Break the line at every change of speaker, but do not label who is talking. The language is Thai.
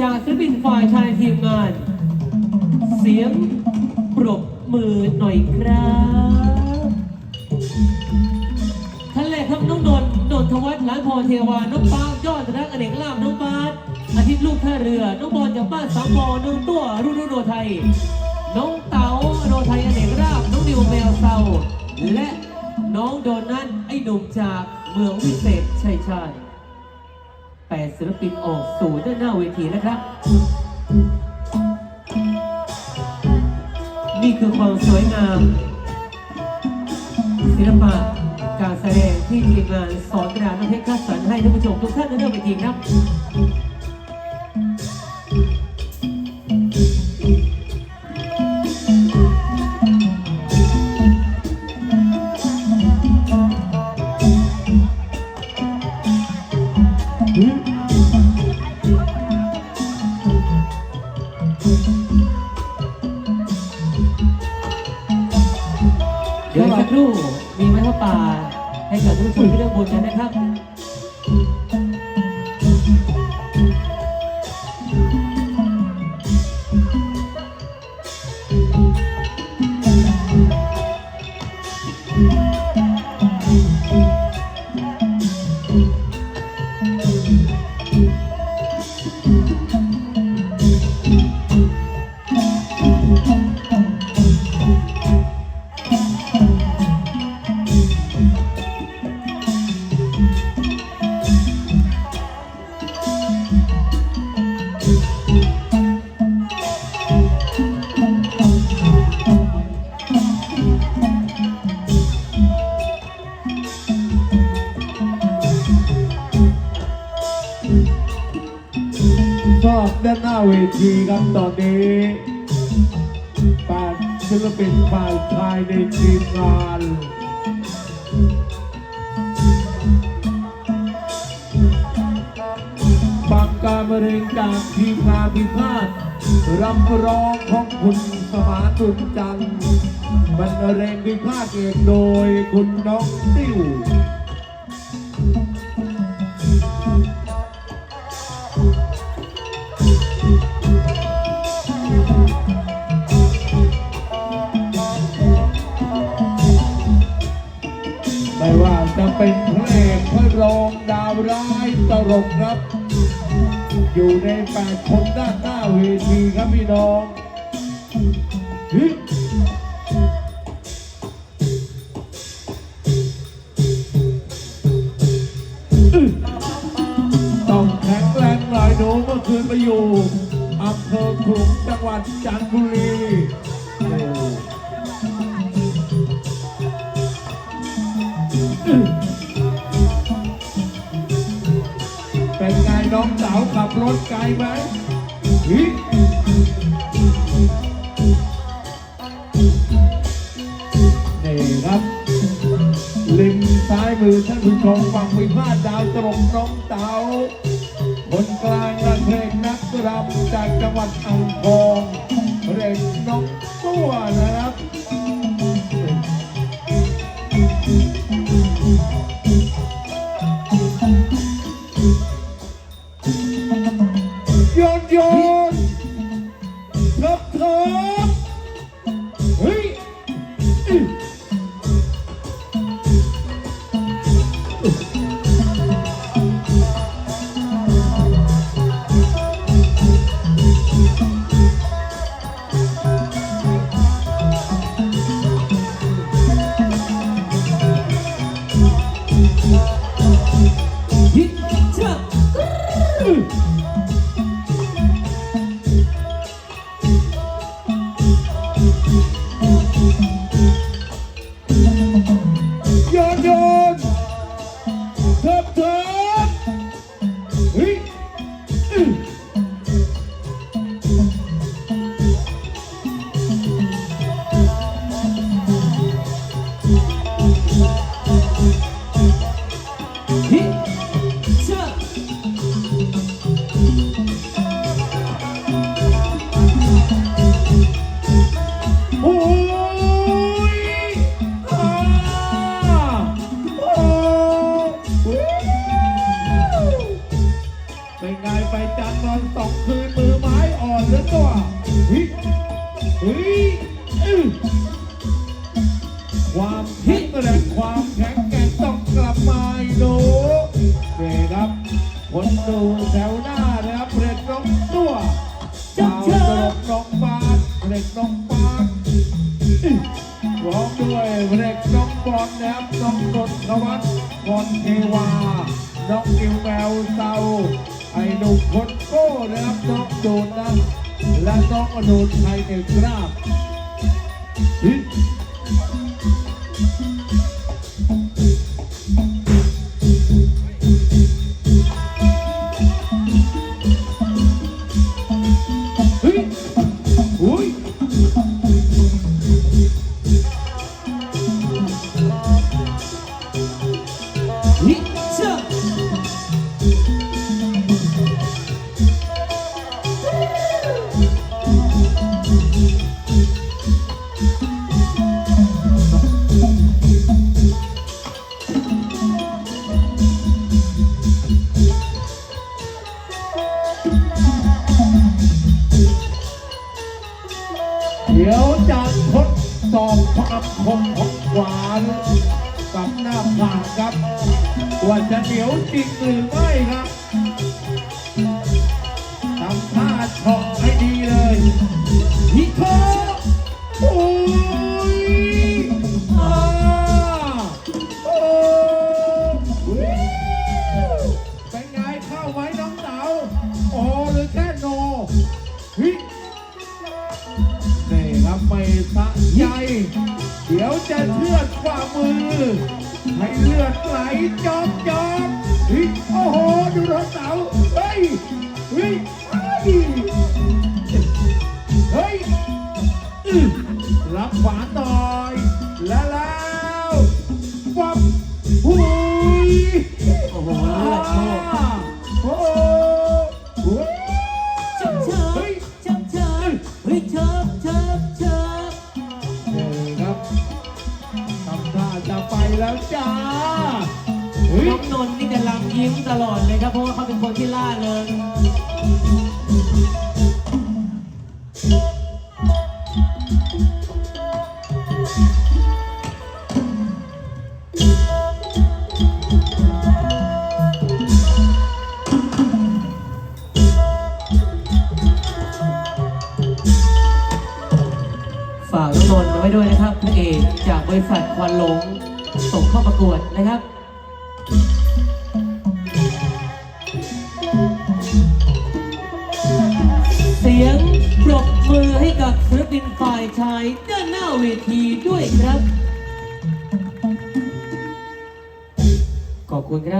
จากศิลปินฝ่ายชายทีมงาน เสียงปรบมือหน่อยครับท่านแรกครับน้องนนท์นนทวัฒน์ร้านพรเทวา น้องปาล์มยอดรักอเนกลาบน้องบาสอาทิตย์ลูกท่าเรือ น้องบอลจากบ้านสามบอน้องตัวรุ่นรุ่นโนไทย น้องเต๋าโนไทยอเนกราบน้องดิวแมวเซาและน้องโดนัทไอ้หนุ่มจากเมืองวิเศษชัยชาญ แปดศิลปินออกสู่ด้านหน้าเวทีนะครับ นี่คือความสวยงาม ศิลปะการแสดงที่ทีมงานสอนกระดานน้ำเพชรคัดสรรให้ท่านผู้ชมทุกท่านได้เริ่มไปทีครับ เดี๋ยวอีกสักครู่มีไม้ผ้าป่าให้กับทุกคนที่เลือกบุญกันนะครับ
เวทีครับตอนนี้แปดศิลปินฝ่ายชายในทีมงานฟังการบริจากทีมงานพิพาทรำร้องของคุณสมานตุนจันทร์บรรเลงพิพาทเอกโดยคุณน้องติ้ว ตลกครับ อยู่ในแปดคนด้านหน้าเวทีครับพี่น้องต้องแข็งแรงหน่อยหนูเมื่อคืนไปอยู่อำเภอขลุงจังหวัดจันท บรถไกลไหมฮินี่ครับ ริมซ้ายมือท่านผู้ชมฝั่งวิพาทดาวตรงน้องเต๋าคนกลางนักเพลงนักรำจากจังหวัดอ่างทองเพลงน้องตัวนะครับ ความคิดและความแข็งแกร่งต้องกลับมาอีกดูนี่ครับคนดูแถวหน้านะครับเด็กน้องตัวดาตลกน้องบาสเด็กน้องบาสอื้อพร้อมด้วยเด็กน้องบอลนะครับน้องนนทวัฒน์บอลเทวาน้องกิวแมวเตาไอ้หนุ่มคนโก้นะครับน้องโดนนะและน้องอนุนไทยเอกราบเ thank you น้าผากครับว่าจะเหนียวจริงหรือไม่ครับทำท่าเฉาะให้ดีเลยฮิโตโอ้ ลือดไหลจอมจอมฮิโอ้โห ดูรถเสาเฮ้ยเฮ้ยเฮ้ยรับขวาต่อยและแล้วปับหุย
โอ้โหโชก
โอ้โห น้
องนนท์นี่จะลำยิ้มตลอดเลยครับเพราะว่าเขาเป็นคนที่ล่าเริงฝากน้องนนท์ไว้ด้วยนะครับพระเอกจากบริษัทควันหลงส่งเข้าประกวดนะครับ เป็นฝ่ายชายด้านหน้าเวทีด้วยครับ ขอบคุณครับ